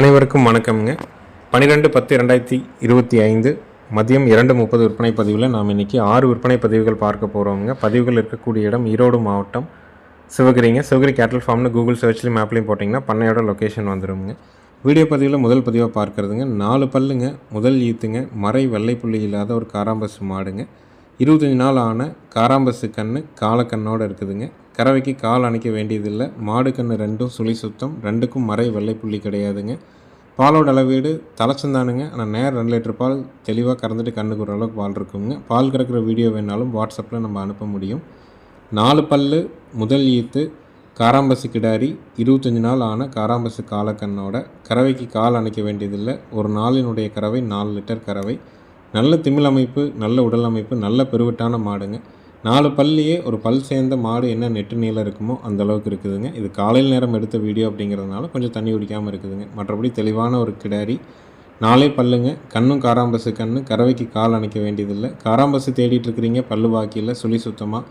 அனைவருக்கும் வணக்கம்ங்க. பன்னிரெண்டு பத்து ரெண்டாயிரத்தி இருபத்தி ஐந்து மதியம் இரண்டு முப்பது விற்பனை பதிவில் நாம் இன்றைக்கி ஆறு விற்பனை பதிவுகள் பார்க்க போகிறோங்க பதிவுகள் இருக்கக்கூடிய இடம் ஈரோடு மாவட்டம் சிவகிரிங்க. சிவகிரி கேட்டல் ஃபார்ம்னு கூகுள் சர்ச்லேயும் மேப்லையும் போட்டிங்கன்னா பண்ணையோட லொக்கேஷன் வந்துடுங்க வீடியோ பதிவில் முதல் பதிவாக பார்க்குறதுங்க. நாலு பல்லுங்க முதல் ஈத்துங்க மறை வெள்ளை புள்ளி இல்லாத ஒரு காராம்பஸ் மாடுங்க. இருபத்தஞ்சி நாள் ஆன காராம்பஸு கன்று காலக்கண்ணோடு இருக்குதுங்க. கறவைக்கு கால் அணைக்க வேண்டியதில்லை. மாடு கன்று ரெண்டும் சுழி சுத்தம். ரெண்டுக்கும் மறை வெள்ளை புள்ளி கிடையாதுங்க. பாலோட அளவீடு தலைச்சந்தானுங்க. ஆனால் நேரம் ரெண்டு லிட்டர் பால் தெளிவாக கறந்துட்டு கண்ணுக்கு ஒரு அளவுக்கு பால் இருக்குங்க. பால் கறக்கிற வீடியோ வேணாலும் வாட்ஸ்அப்பில் நம்ம அனுப்ப முடியும். நாலு பல்லு முதல் ஈத்து காராம்பசு கிடாரி இருபத்தஞ்சி நாள் ஆன காராம்பசு காலக்கண்ணோட. கறவைக்கு கால் அணைக்க வேண்டியதில்லை. ஒரு நாளினுடைய கறவை நாலு லிட்டர் கறவை. நல்ல திமிழ் அமைப்பு நல்ல உடல் அமைப்பு நல்ல பெருவிட்டான மாடுங்க. நாலு பல்லையே ஒரு பல் சேர்ந்த மாடு என்ன நெட்டு நீளம் இருக்குமோ அந்த அளவுக்கு இருக்குதுங்க. இது காலையில் நேரம் எடுத்த வீடியோ அப்படிங்கிறதுனால கொஞ்சம் தண்ணி குடிக்காமல் இருக்குதுங்க. மற்றபடி தெளிவான ஒரு கிடாரி. நாலே பல்லுங்க. கண்ணும் காராம்பசு கண்ணு. கறவைக்கு கால் அணைக்க வேண்டியதில்லை. காராம்பசு தேடிட்டு இருக்கிறீங்க. பல்லு பாக்கியில் சுழி சுத்தமாக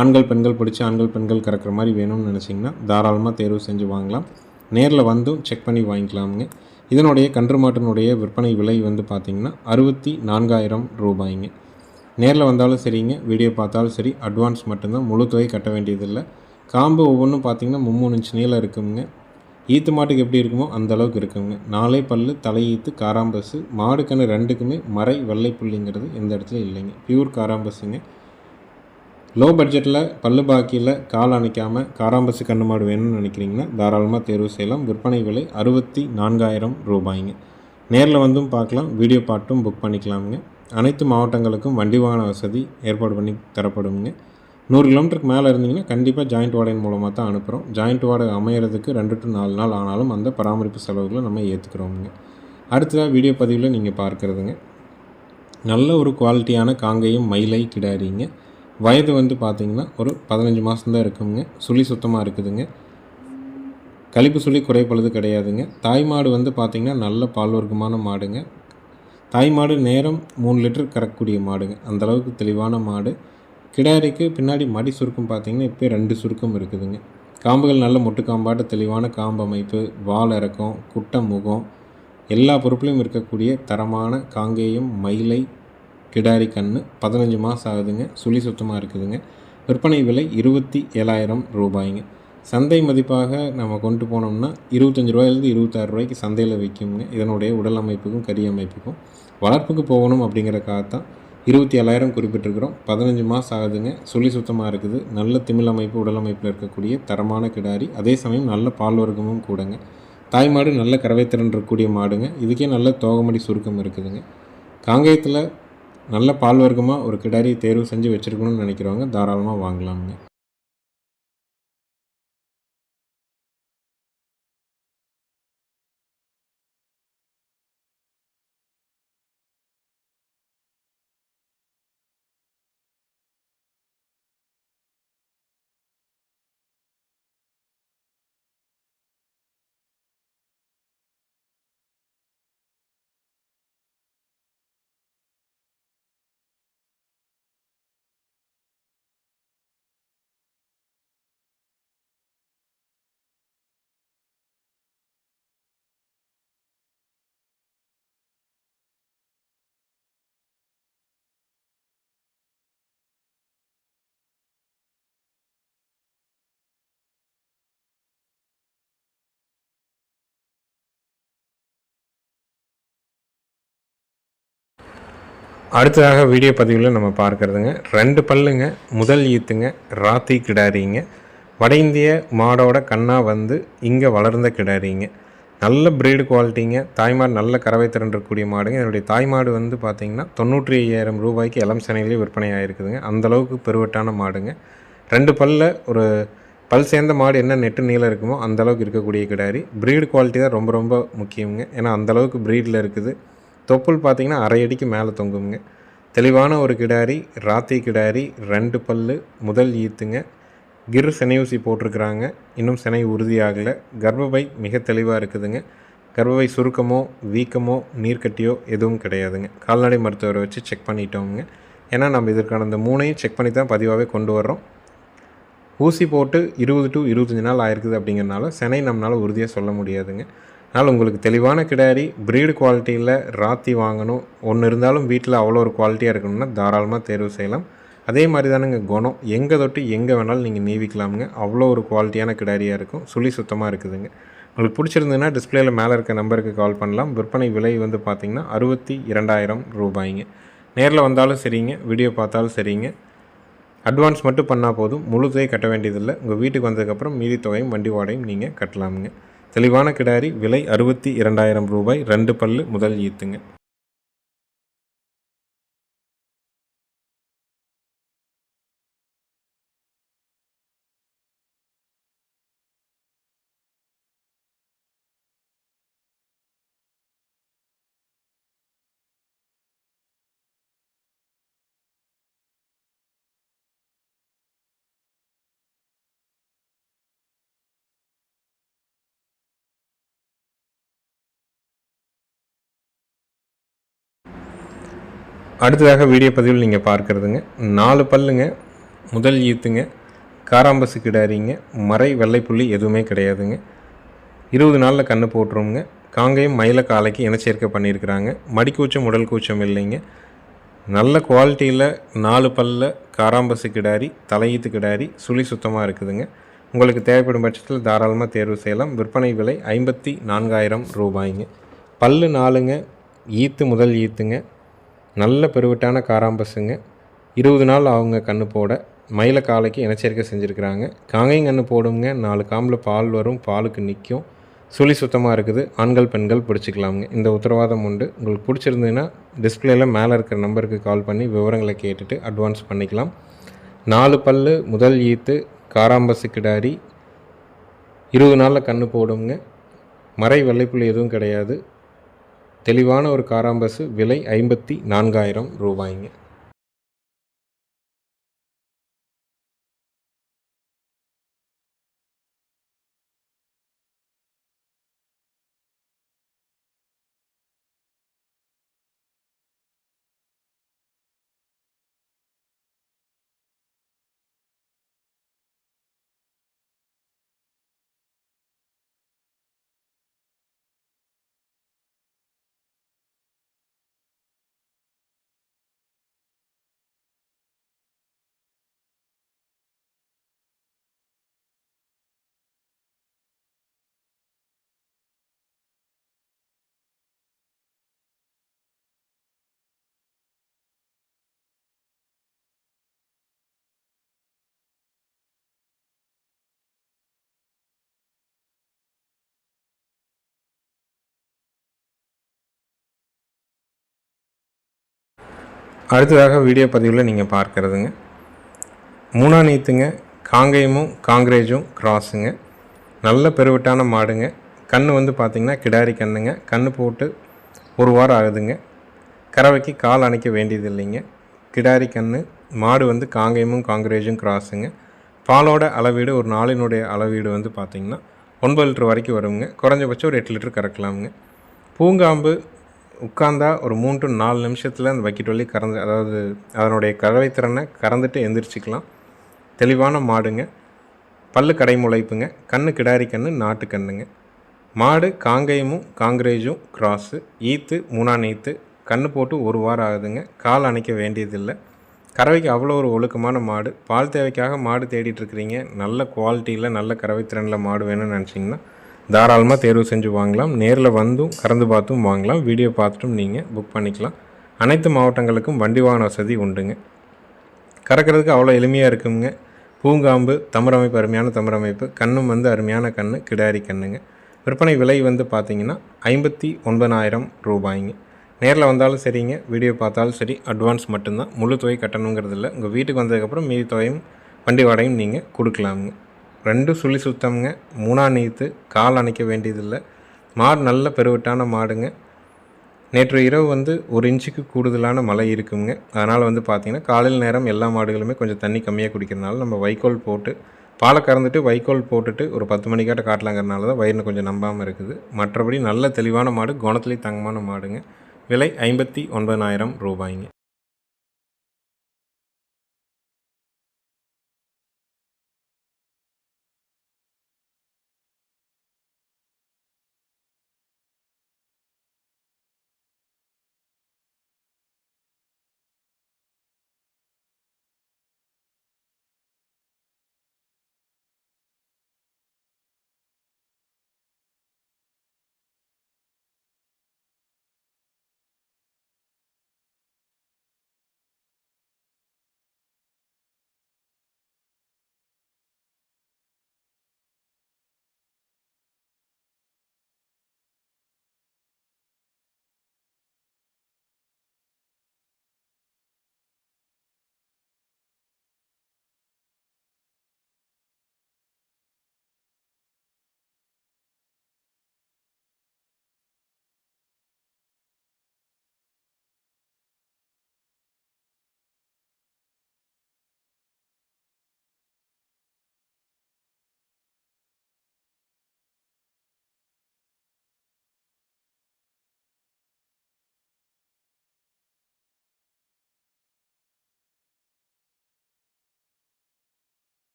ஆண்கள் பெண்கள் பிடிச்சி ஆண்கள் பெண்கள் கறக்கிற மாதிரி வேணும்னு நினச்சிங்கன்னா தாராளமாக தேர்வு செஞ்சு வாங்கலாம். நேரில் வந்தும் செக் பண்ணி வாங்கிக்கலாமுங்க. இதனுடைய கன்று மாட்டினுடைய விற்பனை விலை வந்து பார்த்திங்கன்னா அறுபத்தி நான்காயிரம் ரூபாய்ங்க. நேரில் வந்தாலும் சரிங்க வீடியோ பார்த்தாலும் சரி அட்வான்ஸ் மட்டும்தான் முழு தொகை கட்ட வேண்டியதில்லை. காம்பு ஒவ்வொன்றும் பார்த்திங்கன்னா மும்மூணு இன்ச்சு நீளம் இருக்குங்க. ஈத்து மாட்டுக்கு எப்படி இருக்குமோ அந்த அளவுக்கு இருக்குங்க. நாலே பல்லு தலை ஈத்து காராம்பஸு மாடு கன்று ரெண்டுக்குமே மறை வெள்ளை புள்ளிங்கிறது எந்த இடத்துல இல்லைங்க. பியூர் காராம்பஸுங்க லோ பட்ஜெட்டில் பல்லு பாக்கியில் கால் அணைக்காமல் காராம்பசு கண்ணு மாடு வேணும்னு நினைக்கிறீங்கன்னா தாராளமாக தேர்வு செய்யலாம். விற்பனை விலை அறுபத்தி நான்காயிரம் ரூபாய்ங்க. நேரில் வந்தும் பார்க்கலாம் வீடியோ பாட்டும் புக் பண்ணிக்கலாமுங்க. அனைத்து மாவட்டங்களுக்கும் வண்டி வாகன வசதி ஏற்பாடு பண்ணி தரப்படுங்க நூறு கிலோமீட்டருக்கு மேலே இருந்தீங்கன்னா கண்டிப்பாக ஜாயிண்ட் வாடகை மூலமாக தான் அனுப்புகிறோம் ஜாயிண்ட் வாடகை அமையிறதுக்கு ரெண்டு டு நாலு நாள் ஆனாலும் அந்த பராமரிப்பு செலவுகளை நம்ம ஏற்றுக்கிறோமுங்க அடுத்ததாக வீடியோ பதிவில் நீங்கள் பார்க்குறதுங்க. நல்ல ஒரு குவாலிட்டியான காங்கையும் மயிலை கிடாரிங்க. வயது வந்து பார்த்திங்கன்னா ஒரு பதினஞ்சு மாதம்தான் இருக்குங்க. சுழி சுத்தமாக இருக்குதுங்க. கழிப்பு சுழி குறைப்பழுது கிடையாதுங்க. தாய் மாடு வந்து பார்த்திங்கன்னா நல்ல பால் வர்க்கமான மாடுங்க. தாய் மாடு நேரம் மூணு லிட்டர் கறக்கக்கூடிய மாடுங்க. அந்தளவுக்கு தெளிவான மாடு. கிடாரிக்கு பின்னாடி மடி சுருக்கம் பார்த்திங்கன்னா இப்போ ரெண்டு சுருக்கம் இருக்குதுங்க. காம்புகள் நல்ல முட்டுக்காம்பாட்டு தெளிவான காம்பு அமைப்பு வால் இறக்கம் குட்டை முகம் எல்லா பொருட்களையும் இருக்கக்கூடிய தரமான காங்கேயம் மயிலை கிடாரி கன்று பதினஞ்சு மாதம் ஆகுதுங்க. சுழி சுத்தமாக இருக்குதுங்க. விற்பனை விலை இருபத்தி ஏழாயிரம் ரூபாய்ங்க. சந்தை மதிப்பாக நம்ம கொண்டு போனோம்னா இருபத்தஞ்சி ரூபாயிலேருந்து இருபத்தாறு ரூபாய்க்கு சந்தையில் விற்குங்க இதனுடைய உடல் அமைப்புக்கும் கறி அமைப்புக்கும். வளர்ப்புக்கு போகணும் அப்படிங்கிறக்காகத்தான் இருபத்தி ஏழாயிரம் குறிப்பிட்டிருக்கிறோம். பதினஞ்சு மாதம் ஆகுதுங்க. சொல்லி சுத்தமாக இருக்குது. நல்ல திமிழ் அமைப்பு உடல் அமைப்பில் இருக்கக்கூடிய தரமான கிடாரி. அதே சமயம் நல்ல பால் வர்க்கமும் கூடங்க. தாய் மாடு நல்ல கறவைத்திறன் இருக்கக்கூடிய மாடுங்க. இதுக்கே நல்ல தோகமடி சுருக்கம் இருக்குதுங்க. காங்கேயத்தில் நல்ல பால் வர்க்கமாக ஒரு கிடாரி தேர்வு செஞ்சு வச்சுருக்கணும்னு நினைக்கிறவங்க தாராளமாக வாங்கலாமுங்க. அடுத்ததாக வீடியோ பதிவில் நம்ம பார்க்குறதுங்க. ரெண்டு பல்லுங்க முதல் ஈத்துங்க ராத்தி கிடாரிங்க. வட இந்திய மாடோட கண்ணாக வந்து இங்கே வளர்ந்த கிடாரிங்க. நல்ல பிரீடு குவாலிட்டிங்க தாய்மாடு நல்ல கறவை திறன் இருக்கக்கூடிய மாடுங்க. என்னுடைய தாய்மாடு வந்து பார்த்திங்கன்னா தொண்ணூற்றி ஐயாயிரம் ரூபாய்க்கு இளம் சனையிலே விற்பனை ஆகிருக்குதுங்க அந்தளவுக்கு பெருவட்டான மாடுங்க. ரெண்டு பல்ல ஒரு பல் சேர்ந்த மாடு என்ன நெட்டு நீளம் இருக்குமோ அந்தளவுக்கு இருக்கக்கூடிய கிடாரி. ப்ரீடு குவாலிட்டி தான் ரொம்ப ரொம்ப முக்கியங்க ஏன்னா அந்தளவுக்கு ப்ரீடில் இருக்குது. தொப்புள் பார்த்தீங்கன்னா அரை அடிக்கு மேலே தொங்குங்க. தெளிவான ஒரு கிடாரி ராத்தி கிடாரி ரெண்டு பல்லு முதல் ஈத்துங்க. கிர் செனையூசி போட்டிருக்கிறாங்க. இன்னும் செனை உறுதியாகலை. கர்ப்பப்பை மிக தெளிவாக இருக்குதுங்க. கர்ப்பப்பை சுருக்கமோ வீக்கமோ நீர்க்கட்டியோ எதுவும் கிடையாதுங்க. கால்நடை மருத்துவரை வச்சு செக் பண்ணிட்டோங்க ஏன்னா நம்ம இதற்கான இந்த மூணையும் செக் பண்ணி தான் பதிவாகவே கொண்டு வர்றோம். ஊசி போட்டு இருபது டு இருபத்தஞ்சி நாள் ஆயிருக்குது அப்படிங்கிறனால சினை நம்மளால் உறுதியாக சொல்ல முடியாதுங்க. அதனால் உங்களுக்கு தெளிவான கிடாரி ப்ரீடு குவாலிட்டியில் ராத்தி வாங்கணும். ஒன்று இருந்தாலும் வீட்டில் அவ்வளோ ஒரு குவாலிட்டியாக இருக்கணும்னா தாராளமாக தேர்வு செய்யலாம். அதே மாதிரி தானுங்க குணம். எங்கே தொட்டு எங்கே வேணாலும் நீங்கள் நீவிக்கலாமுங்க. அவ்வளோ ஒரு குவாலிட்டியான கிடாரியாக இருக்கும். சுழி சுத்தமாக இருக்குதுங்க. உங்களுக்கு பிடிச்சிருந்ததுன்னா டிஸ்பிளேயில் மேலே இருக்க நம்பருக்கு கால் பண்ணலாம். விற்பனை விலை வந்து பார்த்திங்கன்னா அறுபத்தி இரண்டாயிரம் ரூபாய்ங்க. நேரில் வந்தாலும் சரிங்க. வீடியோ பார்த்தாலும் சரிங்க. அட்வான்ஸ் மட்டும் பண்ணால் போதும். முழு தொகை கட்ட வேண்டியதில்லை. உங்கள் வீட்டுக்கு வந்ததுக்கப்புறம் மீதி தொகையும் வண்டி வாடகையும் நீங்கள் கட்டலாமுங்க. தெளிவான கிடாரி விலை அறுபத்தி இரண்டாயிரம் ரூபாய் ரெண்டு பல்லு முதல் ஈத்துங்க. அடுத்ததாக வீடியோ பதிவில் நீங்கள் பார்க்குறதுங்க. நாலு பல்லுங்க முதல் ஈத்துங்க காராம்பசு கிடாரிங்க மறை வெள்ளைப்புள்ளி எதுவுமே கிடையாதுங்க. இருபது நாளில் கன்று போட்டுருவோங்க காங்கையும் மயில காலைக்கு இனச்சேர்க்கை பண்ணியிருக்கிறாங்க. மடிக்கூச்சம் உடல் கூச்சம் இல்லைங்க. நல்ல குவாலிட்டியில் நாலு பல்ல காராம்பசு கிடாரி தலையீத்து கிடாரி சுழி சுத்தமாக இருக்குதுங்க. உங்களுக்கு தேவைப்படும் பட்சத்தில் தாராளமாக தேர்வு செய்யலாம். விற்பனை விலை ஐம்பத்தி நான்காயிரம் ரூபாய்ங்க. பல்லு நாலுங்க ஈத்து முதல் ஈத்துங்க. நல்ல பெருவிட்டான காராம்பசுங்க. இருபது நாள் அவங்க கன்று போட. மயில காலைக்கு இனச்சேர்க்கை செஞ்சுருக்கிறாங்க. காங்கையும் கன்று போடுங்க. நாலு காம்பில் பால் வரும் பாலுக்கு நிற்கும் சுழி சுத்தமாக இருக்குது. ஆண்கள் பெண்கள் பிடிச்சிக்கலாமுங்க. இந்த உத்தரவாதம் உண்டு. உங்களுக்கு பிடிச்சிருந்ததுன்னா டிஸ்பிளேயில் மேலே இருக்கிற நம்பருக்கு கால் பண்ணி விவரங்களை கேட்டுட்டு அட்வான்ஸ் பண்ணிக்கலாம். நாலு பல்லு முதல் ஈத்து காராம்பசு கிடாரி. இருபது நாளில் கன்று போடுங்க. மறை வெள்ளைப்புள்ளி எதுவும் கிடையாது. தெளிவான ஒரு காராம்பசு விலை ஐம்பத்தி நான்காயிரம் ரூபாய்ங்க. அடுத்ததாக வீடியோ பதிவில் நீங்கள் பார்க்குறதுங்க. மூணா நீத்துங்க காங்கேயமும் காங்கிரேஜும் கிராஸுங்க நல்ல பெருவிட்டான மாடுங்க. கன்று வந்து பார்த்திங்கன்னா கிடாரி கண்ணுங்க. கன்று போட்டு ஒரு வாரம் ஆகுதுங்க. கறவைக்கு கால் அணைக்க வேண்டியது இல்லைங்க கிடாரி கன்று மாடு வந்து காங்கேயமும் காங்கிரேஜும் கிராஸுங்க பாலோட அளவீடு ஒரு நாளினுடைய அளவீடு வந்து பார்த்திங்கன்னா ஒன்பது லிட்டர் வரைக்கும் வருங்க. குறைஞ்சபட்சம் ஒரு எட்டு லிட்டர் கறக்கலாமுங்க. பூங்காம்பு உட்காந்தா ஒரு மூணு டு நாலு நிமிஷத்தில் அந்த பக்கெட் வழி கறந்து அதாவது அதனுடைய கறவை திறனை கறந்துட்டு எந்திரிச்சிக்கலாம். தெளிவான மாடுங்க. பல்லு கடை முளைப்புங்க. கண்ணு கிடாரி கண்ணு நாட்டு கண்ணுங்க. மாடு காங்கேயமும் காங்கிரேஜும் கிராஸு. ஈத்து மூணா நீத்து கண்ணு போட்டு ஒரு வாரம் ஆகுதுங்க. கால் அணைக்க வேண்டியதில்லை. கறவைக்கு அவ்வளோ ஒரு ஒழுக்கமான மாடு. பால் தேவைக்காக மாடு தேடிட்டுருக்கிறீங்க நல்ல குவாலிட்டியில் நல்ல கறவை திறனில் மாடு வேணும்னு நினச்சிங்கன்னா தாராளமாக தேர்வு செஞ்சு வாங்கலாம். நேரில் வந்தும் கறந்து பார்த்தும் வாங்கலாம். வீடியோ பார்த்துட்டும் நீங்கள் புக் பண்ணிக்கலாம். அனைத்து மாவட்டங்களுக்கும் வண்டி வாகன வசதி உண்டுங்க. கறக்கிறதுக்கு அவ்வளோ எளிமையாக இருக்குங்க. பூங்காம்பு தமிழமைப்பு அருமையான தமிழமைப்பு கண்ணும் வந்து அருமையான கண் கிடாரி கண்ணுங்க. விற்பனை விலை வந்து பார்த்திங்கன்னா ஐம்பத்தி ஒன்பதாயிரம் ரூபாய்ங்க. நேரில் வந்தாலும் சரிங்க வீடியோ பார்த்தாலும் சரி அட்வான்ஸ் மட்டும்தான். முழு தொகை கட்டணுங்கிறது இல்லை உங்கள் வீட்டுக்கு வந்ததுக்கப்புறம் மீதி தொகையும் வண்டி வாடகையும் நீங்கள் கொடுக்கலாமுங்க. ரெண்டும் சுழி சுத்தம்ங்க. மூணா நீத்து கால் அணைக்க வேண்டியதில்லை. மாடு நல்ல பெருவிட்டான மாடுங்க. நேற்று இரவு வந்து ஒரு இன்ச்சுக்கு கூடுதலான மழை இருக்குங்க. அதனால் வந்து பார்த்திங்கன்னா காலையில் நேரம் எல்லா மாடுகளுமே கொஞ்சம் தண்ணி கம்மியாக குடிக்கிறனால நம்ம வைக்கோல் போட்டு பாலை கறந்துட்டு வைக்கோல் போட்டுட்டு ஒரு பத்து மணிக்காட்ட காட்டலாங்கிறனால தான் வயிறு கொஞ்சம் நம்பாமல் இருக்குது. மற்றபடி நல்ல தெளிவான மாடு குணத்துலேயும் தங்கமான மாடுங்க. விலை ஐம்பத்தி ஒன்பதாயிரம் ரூபாய்ங்க.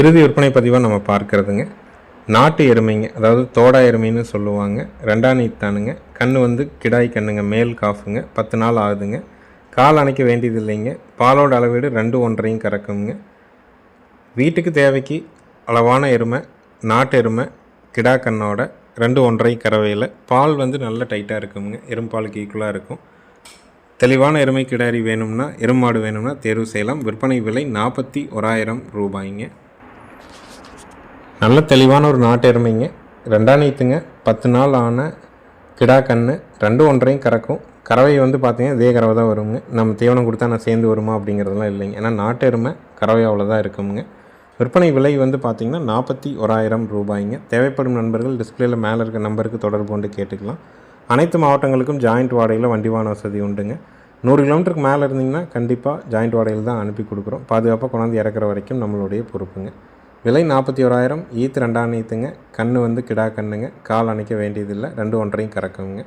இறுதி விற்பனை பதிவாக நம்ம பார்க்கறதுங்க. நாட்டு எருமைங்க அதாவது தோடா எருமைன்னு சொல்லுவாங்க. ரெண்டாம் நீத்தானுங்க. கண் வந்து கிடாய் கண்ணுங்க மேல் காஃபுங்க. பத்து நாள் ஆகுதுங்க. கால் அணைக்க வேண்டியது இல்லைங்க. பாலோட அளவீடு ரெண்டு ஒன்றையும் கறக்குங்க. வீட்டுக்கு தேவைக்கு அளவான எருமை நாட்டு எருமை கிடா கண்ணோட ரெண்டு ஒன்றரை கறவையில். பால் வந்து நல்ல டைட்டாக இருக்குங்க. எறும்பாலுக்கு ஈக்குவலாக இருக்கும். தெளிவான எருமை கிடாரி வேணும்னா எருமாடு வேணும்னா தேர்வு செய்யலாம். விற்பனை விலை நாற்பத்தி ஓராயிரம் ரூபாய்ங்க. நல்ல தெளிவான ஒரு நாட்டு எருமைங்க. ரெண்டாம் நீத்துங்க. பத்து நாள் ஆன கிடா கன்று ரெண்டு ஒன்றையும் கறக்கும். கறவை வந்து பார்த்தீங்கன்னா இதே கறவை தான் வருங்க. நம்ம தீவனம் கொடுத்தா நான் சேர்ந்து வருமா அப்படிங்கிறதுலாம் இல்லைங்க. ஏன்னா நாட்டு எருமை கறவை அவ்வளோதான் இருக்குங்க. விற்பனை விலை வந்து பார்த்திங்கன்னா நாற்பத்தி ஓராயிரம் ரூபாய்ங்க. தேவைப்படும் நண்பர்கள் டிஸ்பிளேயில் மேலே இருக்க நம்பருக்கு தொடர்பு கொண்டு கேட்டுக்கலாம். அனைத்து மாவட்டங்களுக்கும் ஜாயிண்ட் வாடகையில் வண்டி வாகன வசதி உண்டுங்க. நூறு கிலோமீட்டருக்கு மேலே இருந்தீங்கன்னா கண்டிப்பாக ஜாயிண்ட் வாடகையில் தான் அனுப்பி கொடுக்குறோம். பாதுகாப்பாக கொண்டாந்து இறக்குற வரைக்கும் நம்மளுடைய பொறுப்புங்க. விலை நாற்பத்தி ஓராயிரம் ஈத்து ரெண்டாம் நீத்துங்க கன்று வந்து கிடா கண்ணுங்க. கால் அணைக்க வேண்டியதில்லை. ரெண்டு ஒன்றையும் கறக்குங்க.